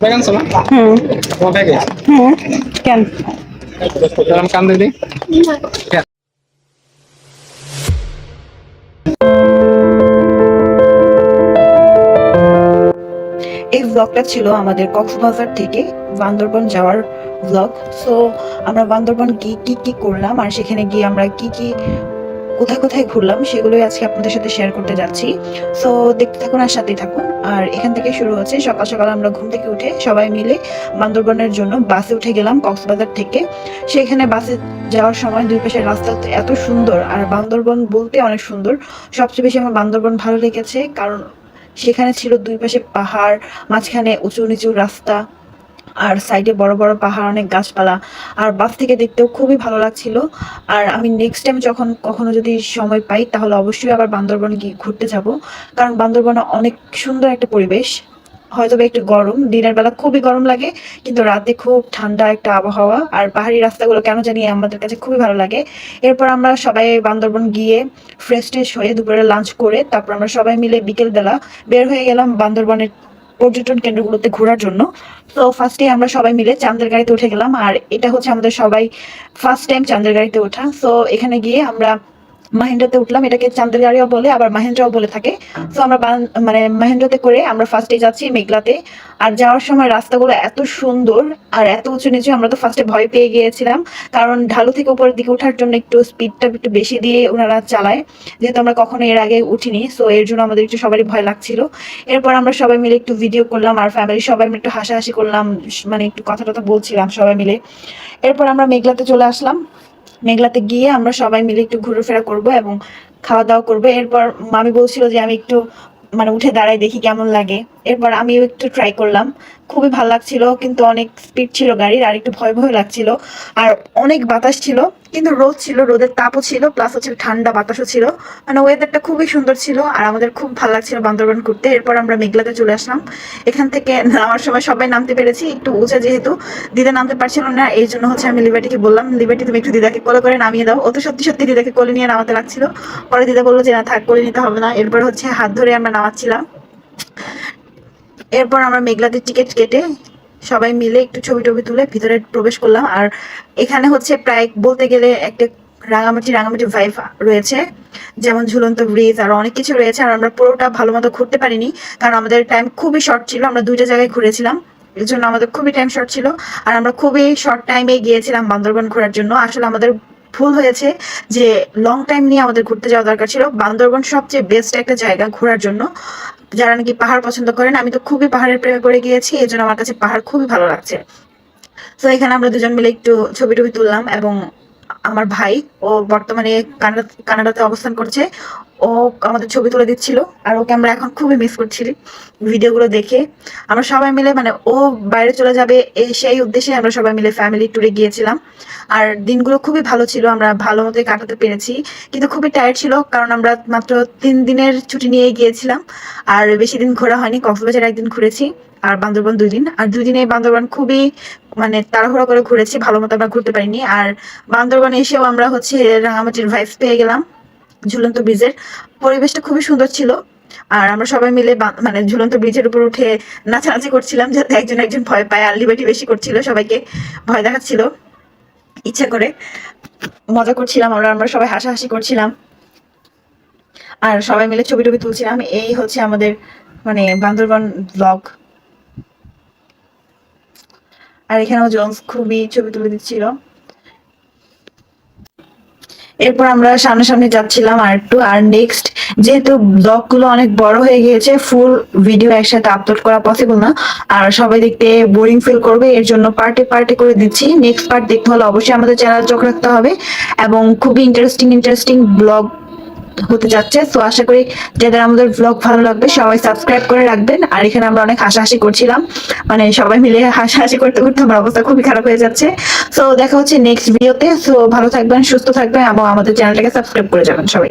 Bag আনছো না হুম তোমার ব্যাগে হুম কান দিদি এই ব্লগটা ছিল আমাদের কক্সবাজার থেকে বান্দরবন যাওয়ার ব্লগ সো আমরা বান্দরবন গিয়ে কি কি করলাম আর সেখানে গিয়ে আমরা কি কি কোথায় কোথায় ঘুরলাম সেগুলোই আজকে আপনাদের সাথে শেয়ার করতে যাচ্ছি। সো দেখতে থাকুন আর সাথেই থাকুন। আর এখান থেকে শুরু হচ্ছে, সকাল সকাল আমরা ঘুম থেকে উঠে সবাই মিলে বান্দরবনের জন্য বাসে উঠে গেলাম কক্সবাজার থেকে। সেখানে বাসে যাওয়ার সময় দুই পাশের রাস্তা এত সুন্দর, আর বান্দরবন বলতে অনেক সুন্দর। সবচেয়ে বেশি আমার বান্দরবন ভালো লেগেছে, কারণ সেখানে ছিল দুই পাশে পাহাড়, মাঝখানে উঁচু নিচু রাস্তা। আর সাইডে বড় বড় পাহাড়, অনেক গাছপালা। আর বাস থেকে দেখতেও খুবই ভালো লাগছিল। আর আমি নেক্সট টাইম যখন কখনো যদি সময় পাই, তাহলে অবশ্যই আবার বান্দরবন গিয়ে ঘুরতে যাব। কারণ বান্দরবনে অনেক সুন্দর একটা পরিবেশ। হয়তো একটু গরম, দিনের বেলা খুবই গরম লাগে, কিন্তু রাতে খুব ঠান্ডা একটা আবহাওয়া। আর পাহাড়ি রাস্তাগুলো কেন জানি আমাদের কাছে খুবই ভালো লাগে। এরপর আমরা সবাই বান্দরবন গিয়ে ফ্রেশ ট্রেশ হয়ে দুপুরে লাঞ্চ করে, তারপর আমরা সবাই মিলে বিকেলবেলা বের হয়ে গেলাম বান্দরবনের পর্যটন কেন্দ্রগুলোতে ঘোরার জন্য। তো ফার্স্টে আমরা সবাই মিলে চান্দের গাড়িতে উঠে গেলাম। আর এটা হচ্ছে আমাদের সবাই ফার্স্ট টাইম চান্দের গাড়িতে ওঠা। তো এখানে গিয়ে আমরা মাহিন্দ্রাতে উঠলাম, এটাকে চাঁদের বলে, আবার মাহিন্দ্রাও বলে থাকে। তো আমরা মানে মাহিন্দ্রাতে করে আমরা ফার্স্টে যাচ্ছি মেঘলাতে। আর যাওয়ার সময় রাস্তাগুলো এত সুন্দর আর এত উঁচু নিচু, আমরা তো ফার্স্টে ভয় পেয়ে গিয়েছিলাম। কারণ ঢালু থেকে উপরের দিকে ওঠার জন্য একটু স্পিডটা একটু বেশি দিয়ে ওনারা চালায়। যেহেতু আমরা কখনো এর আগে উঠিনি সো এর জন্য আমাদের একটু সবারই ভয় লাগছিল। এরপর আমরা সবাই মিলে একটু ভিডিও করলাম আর ফ্যামিলি সবাই মিলে একটু হাসাহাসি করলাম মানে একটু কথা টথা বলছিলাম সবাই মিলে। এরপর আমরা মেঘলাতে চলে আসলাম। মেঘলাতে গিয়ে আমরা সবাই মিলে একটু ঘুরেফেরা করব এবং খাওয়া দাওয়া করব। এরপর মামি বলছিল যে আমি একটু মানে উঠে দাঁড়াই দেখি কেমন লাগে। এরপর আমিও একটু ট্রাই করলাম। খুবই ভালো লাগছিল, কিন্তু অনেক স্পিড ছিল গাড়ির, আর একটু ভয় ভয় লাগছিল। আর অনেক বাতাস ছিল, কিন্তু রোদ ছিল, রোদের তাপও ছিল প্লাস হচ্ছে ঠান্ডা বাতাসও ছিল। মানে ওয়েদারটা খুবই সুন্দর ছিল, আর আমাদের খুব ভালো লাগছিল বান্দরবান ঘুরতে। এরপর আমরা মেঘলাতে চলে আসলাম। এখান থেকে নামার সময় সবাই নামতে পেরেছি, একটু উঁচা যেহেতু, দিদা নামতে পারছিল না, এই জন্য হচ্ছে আমি লিবার্টিকে বললাম লিবার্টি তুমি একটু দিদাকে কোলে করে নামিয়ে দাও। ও তো সত্যি সত্যি দিদাকে কোলে নিয়ে নামাতে লাগছিল। পরে দিদা বলল যে, না, থাক কোলে নিতে হবে না। এরপর হচ্ছে হাত ধরে আমরা নামাচ্ছিলাম। এরপর আমরা মেঘলাতে টিকিট কেটে সবাই মিলে একটু ছবি টবি তুলে ভিতরে প্রবেশ করলাম। আর এখানে হচ্ছে প্রায় বলতে গেলে একটা রাঙামাটি রাঙামাটি ভাইভ রয়েছে। যেমন ঝুলন্ত ব্রিজ আর অনেক কিছু রয়েছে। আর আমরা পুরোটা ভালো মতো ঘুরতে পারিনি, কারণ আমাদের টাইম খুবই শর্ট ছিল। আমরা দুইটা জায়গায় ঘুরেছিলাম, এর জন্য আমাদের খুবই টাইম শর্ট ছিল। আর আমরা খুবই শর্ট টাইমে গিয়েছিলাম বান্দরবান ঘোরার জন্য। আসলে আমাদের ভুল হয়েছে যে লং টাইম নিয়ে আমাদের ঘুরতে যাওয়া দরকার ছিল। বান্দরবান সবচেয়ে বেস্ট একটা জায়গা ঘোরার জন্য। যারা নাকি পাহাড় পছন্দ করেন, আমি তো খুবই পাহাড়ের প্রেমে পড়ে গিয়েছি এই জন্য আমার কাছে পাহাড় খুবই ভালো লাগছে। তো এখানে আমরা দুজন মিলে একটু ছবি টবি তুললাম এবং আমার ভাই ও বর্তমানে কানাডা, কানাডাতে অবস্থান করছে। ও আমাদের ছবি তুলে দিচ্ছিল আর ওকে আমরা এখন খুবই মিস করছি ভিডিওগুলো দেখে। আমরা সবাই মিলে মানে ও বাইরে চলে যাবে এই সেই উদ্দেশ্যে আমরা সবাই মিলে ফ্যামিলি ট্যুরে গিয়েছিলাম। আর দিনগুলো খুবই ভালো ছিল, আমরা ভালো মতো কাটাতে পেরেছি। কিন্তু খুবই টায়ার্ড ছিল কারণ আমরা মাত্র তিন দিনের ছুটি নিয়ে গিয়েছিলাম। আর বেশি দিন ঘোরা হয়নি, কক্সবাজার একদিন ঘুরেছি আর বান্দরবান দুই দিন। আর দুই দিনে বান্দরবান খুবই মানে তাড়াহুড়া করে ঘুরেছি, ভালো মতো আমরা ঘুরতে পারিনি। আর বান্দরবানে এসেও আমরা হচ্ছে রাঙামাটির ভাইবস পেয়ে গেলাম। ঝুলন্ত ব্রিজের পরিবেশটা খুবই সুন্দর ছিল। আর আমরা সবাই মিলে মানে ঝুলন্ত ব্রিজের উপর উঠে নাচানাচি করছিলাম যাতে একজন একজন ভয় পায় আর লিবার্টি বেশি করছিল, সবাইকে ভয় দেখাচ্ছিল। ইচ্ছা করে মজা করছিলাম আমরা আমরা সবাই হাসাহাসি করছিলাম। আর সবাই মিলে ছবি টবি তুলছিলাম। এই হচ্ছে আমাদের মানে বান্দরবান ব্লগ আর এখানেও জোন্স খুবই ছবি তুলে দিচ্ছিল। এরপর আমরা সামনাসামনি যাচ্ছিলাম আর একটু, আর নেক্সট যেহেতু ব্লগগুলো অনেক বড় হয়ে গিয়েছে ফুল ভিডিও একসাথে আপলোড করা পসিবল না। আর সবাই দেখতে বোরিং ফিল করবে, এর জন্য পার্টে পার্টে করে দিচ্ছি। নেক্সট পার্ট দেখতে হলে অবশ্যই আমাদের চ্যানেল চোখ রাখতে হবে। এবং খুবই ইন্টারেস্টিং ইন্টারেস্টিং ব্লগ হতে যাচ্ছে। তো আশা করি যাদের আমাদের ব্লগ ভালো লাগবে, সবাই সাবস্ক্রাইব করে রাখবেন। আর এখানে আমরা অনেক হাসাহাসি করছিলাম। মানে সবাই মিলে হাসাহাসি করতে করতে আমার অবস্থা খুবই খারাপ হয়ে যাচ্ছে। তো দেখা হচ্ছে নেক্সট ভিডিওতে তো। ভালো থাকবেন, সুস্থ থাকবেন এবং আমাদের চ্যানেলটাকে সাবস্ক্রাইব করে যাবেন সবাই।